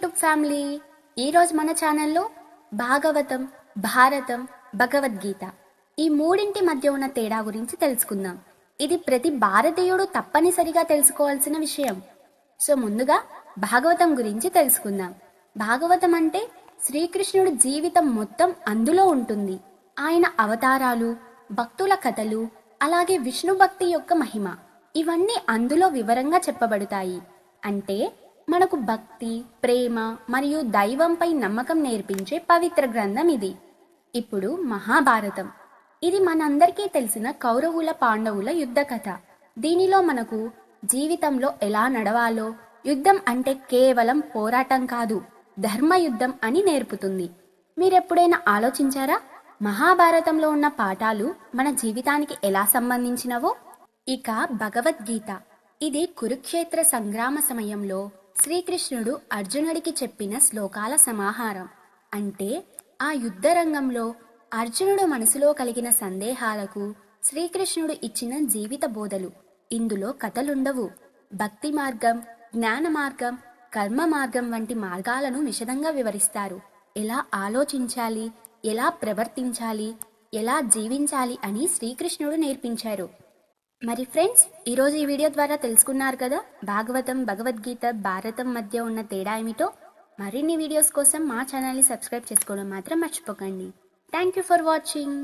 YouTube family. ఈరోజు మన ఛానల్లో భాగవతం భారతం భగవద్గీత. ఈ మూడింటి మధ్య ఉన్న తేడా గురించి తెలుసుకుందాం. ఇది ప్రతి భారతీయుడు తప్పనిసరిగా తెలుసుకోవాల్సిన విషయం. సో ముందుగా భాగవతం గురించి తెలుసుకుందాం. భాగవతం అంటే శ్రీకృష్ణుడి జీవితం మొత్తం అందులో ఉంటుంది. ఆయన అవతారాలు భక్తుల కథలు అలాగే విష్ణు భక్తి యొక్క మహిమ. ఇవన్నీ అందులో వివరంగా చెప్పబడతాయి. అంటే మనకు భక్తి ప్రేమ మరియు దైవంపై నమ్మకం నేర్పించే పవిత్ర గ్రంథం ఇది. ఇప్పుడు మహాభారతం. ఇది మనందరికీ తెలిసిన కౌరవుల పాండవుల యుద్ధ కథ. దీనిలో మనకు జీవితంలో ఎలా నడవాలో యుద్ధం అంటే కేవలం పోరాటం కాదు ధర్మయుద్ధం అని నేర్పుతుంది. మీరెప్పుడైనా ఆలోచించారా? మహాభారతంలో ఉన్న పాఠాలు మన జీవితానికి ఎలా సంబంధించినవో? ఇక భగవద్గీత. ఇది కురుక్షేత్ర సంగ్రామ సమయంలో శ్రీకృష్ణుడు అర్జునుడికి చెప్పిన శ్లోకాల సమాహారం. అంటే ఆ యుద్ధ రంగంలో అర్జునుడు మనసులో కలిగిన సందేహాలకు శ్రీకృష్ణుడు ఇచ్చిన జీవిత బోధలు. ఇందులో కథలుండవు. భక్తి మార్గం జ్ఞాన మార్గం కర్మ మార్గం వంటి మార్గాలను విశదంగా వివరిస్తారు. ఎలా ఆలోచించాలి? ఎలా ప్రవర్తించాలి? ఎలా జీవించాలి? అని శ్రీకృష్ణుడు నేర్పించారు. మరి ఫ్రెండ్స్ ఈరోజు ఈ వీడియో ద్వారా తెలుసుకున్నారు కదా భాగవతం భగవద్గీత భారతం మధ్య ఉన్న తేడా ఏమిటో. మరిన్ని వీడియోస్ కోసం మా ఛానల్ని సబ్స్క్రైబ్ చేసుకోవడం మాత్రం మర్చిపోకండి. Thank you for watching